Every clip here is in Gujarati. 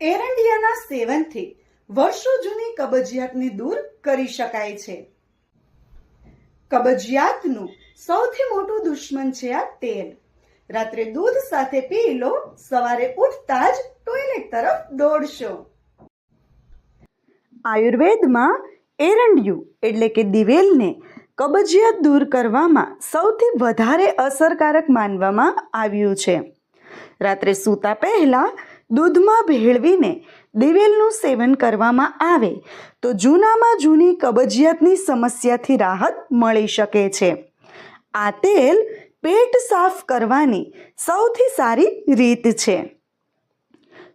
એરંડિયાના સેવનથી વર્ષો જૂની કબજિયાતને દૂર કરી શકાય છે. કબજિયાતનું સૌથી મોટું દુશ્મન છે આ તેલ. રાત્રે દૂધ સાથે પી લો, સવારે ઉઠતા જ ટોયલેટ તરફ દોડશો. આયુર્વેદમાં એરંડિયું એટલે કે દિવેલને કબજિયાત દૂર કરવામાં સૌથી વધારે અસરકારક માનવામાં આવ્યું છે. રાત્રે સૂતા પહેલા દૂધમાં ભેળવીને દિવેલનું સેવન કરવામાં આવે, તો જૂનામાં જૂની કબજિયાતની સમસ્યાથી રાહત મળી શકે છે. આ તેલ પેટ સાફ કરવાની સૌથી સારી રીત છે.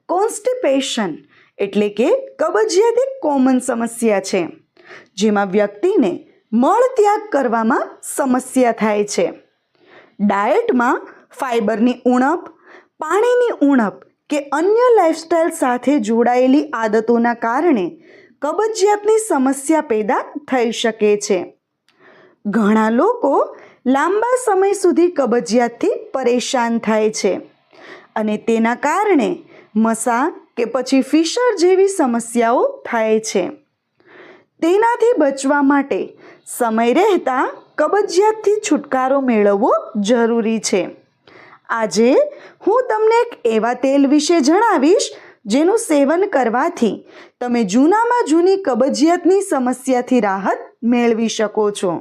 કોન્સ્ટિપેશન એટલે કે કબજિયાત એક કોમન સમસ્યા છે, જેમાં વ્યક્તિને મળ ત્યાગ કરવામાં સમસ્યા થાય છે. ડાયટમાં ફાઇબરની ઉણપ, પાણીની ઉણપ કે અન્ય લાઇફસ્ટાઇલ સાથે જોડાયેલી આદતોના કારણે કબજિયાતની સમસ્યા પેદા થઈ શકે છે. ઘણા લોકો લાંબા સમય સુધી કબજિયાતથી પરેશાન થાય છે અને તેના કારણે મસા કે પછી ફિશર જેવી સમસ્યાઓ થાય છે. તેનાથી બચવા માટે સમય રહેતા કબજિયાતથી છુટકારો મેળવવો જરૂરી છે. આજે હું તમને એક એવા તેલ વિશે જણાવીશ જેનું સેવન કરવાથી તમે જૂનામાં જૂની કબજિયાતની સમસ્યાથી રાહત મેળવી શકો છો.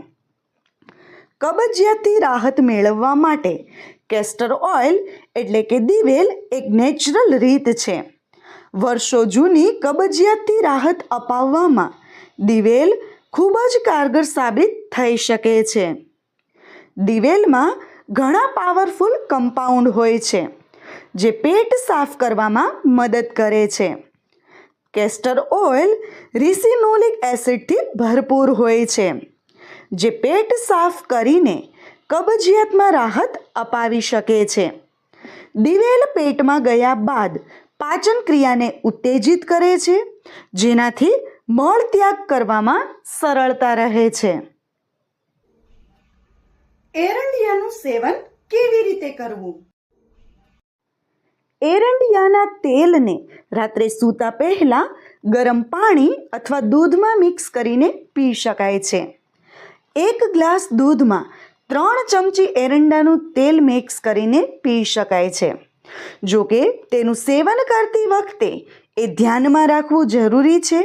કબજિયાતથી રાહત મેળવવા માટે કેસ્ટર ઓઇલ એટલે કે દિવેલ એક નેચરલ રીત છે. વર્ષો જૂની કબજિયાતથી રાહત અપાવવામાં દિવેલ ખૂબ જ કારગર સાબિત થઈ શકે છે. દિવેલમાં ઘણા પાવરફુલ કમ્પાઉન્ડ હોય છે, જે પેટ સાફ કરવામાં મદદ કરે છે. કેસ્ટર ઓઇલ રિસિનોલિક એસિડથી ભરપૂર હોય છે, જે પેટ સાફ કરીને કબજિયાતમાં રાહત અપાવી શકે છે. દિવેલ પેટમાં ગયા બાદ પાચન ક્રિયાને ઉત્તેજિત કરે છે, જેનાથી મળ ત્યાગ કરવામાં સરળતા રહે છે. એરંડિયાનું સેવન કેવી રીતે કરવું? એરંડિયાના તેલને રાત્રે સૂતા પહેલા ગરમ પાણી અથવા દૂધમાં મિક્સ કરીને પી શકાય છે. એક ગ્લાસ દૂધમાં ત્રણ ચમચી એરંડાનું તેલ મિક્સ કરીને પી શકાય છે. જો કે તેનું સેવન કરતી વખતે એ ધ્યાનમાં રાખવું જરૂરી છે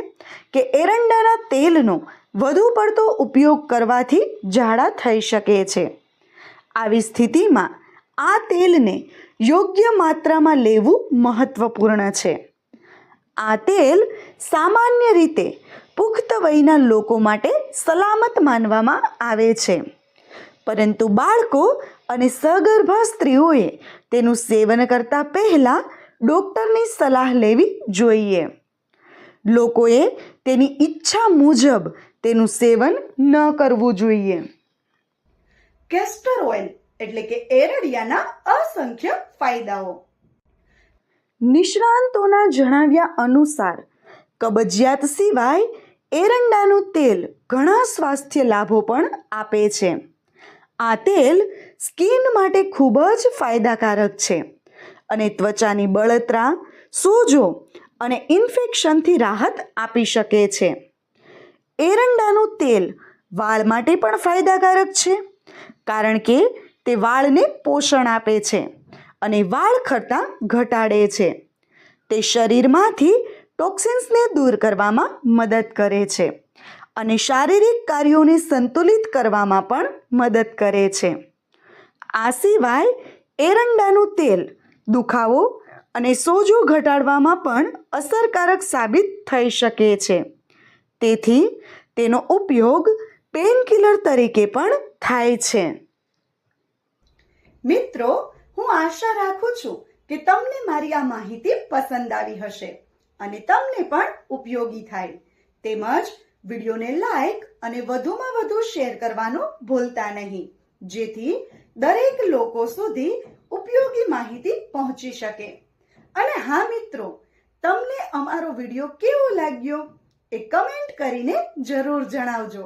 કે એરંડાના તેલનો વધુ પડતો ઉપયોગ કરવાથી ઝાડા થઈ શકે છે. આવી સ્થિતિમાં આ તેલને યોગ્ય માત્રામાં લેવું મહત્વપૂર્ણ છે. આ તેલ સામાન્ય રીતે પુખ્ત વયના લોકો માટે સલામત માનવામાં આવે છે. પરંતુ બાળકો અને સગર્ભા સ્ત્રીઓએ તેનું સેવન કરતા પહેલાં ડૉક્ટરની સલાહ લેવી જોઈએ. લોકોએ તેની ઈચ્છા મુજબ તેનું સેવન ન કરવું જોઈએ. કેસ્ટર ઓઇલ એટલે કે એરડિયાના અસંખ્ય ફાયદાઓ. નિષ્ણાંતોના જણાવ્યા અનુસાર, કબજિયાત સિવાય એરંડાનું તેલ ઘણા સ્વાસ્થ્ય લાભો પણ આપે છે. આ તેલ સ્કિન માટે ખૂબ જ ફાયદાકારક છે અને ત્વચાની બળતરા, સોજો અને ઇન્ફેક્શનથી રાહત આપી શકે છે. એરંડાનું તેલ વાળ માટે પણ ફાયદાકારક છે. કારણ કે તે વાળને પોષણ આપે છે અને વાળ ખરતા ઘટાડે છે. તે શરીરમાંથી ટોક્સિન્સને દૂર કરવામાં મદદ કરે છે અને શારીરિક કાર્યોને સંતુલિત કરવામાં પણ મદદ કરે છે. આ સિવાય એરંડાનું તેલ, દુખાવો અને સોજો ઘટાડવામાં પણ અસરકારક સાબિત થઈ શકે છે. તેથી તેનો ઉપયોગ પેનકિલર તરીકે પણ થાય છે. મિત્રો, હું આશા રાખું છું કે તમને મારી આ માહિતી પસંદ આવી હશે અને તમને પણ ઉપયોગી થાય. તેમજ વિડીયોને લાઈક અને વધુમાં વધુ શેર કરવાનું ભૂલતા નહીં, જેથી દરેક લોકો સુધી ઉપયોગી માહિતી પહોંચી શકે. અને હા, મિત્રો, તમને અમારો વીડિયો કેવો લાગ્યો એ કમેન્ટ કરીને જરૂર જણાવજો.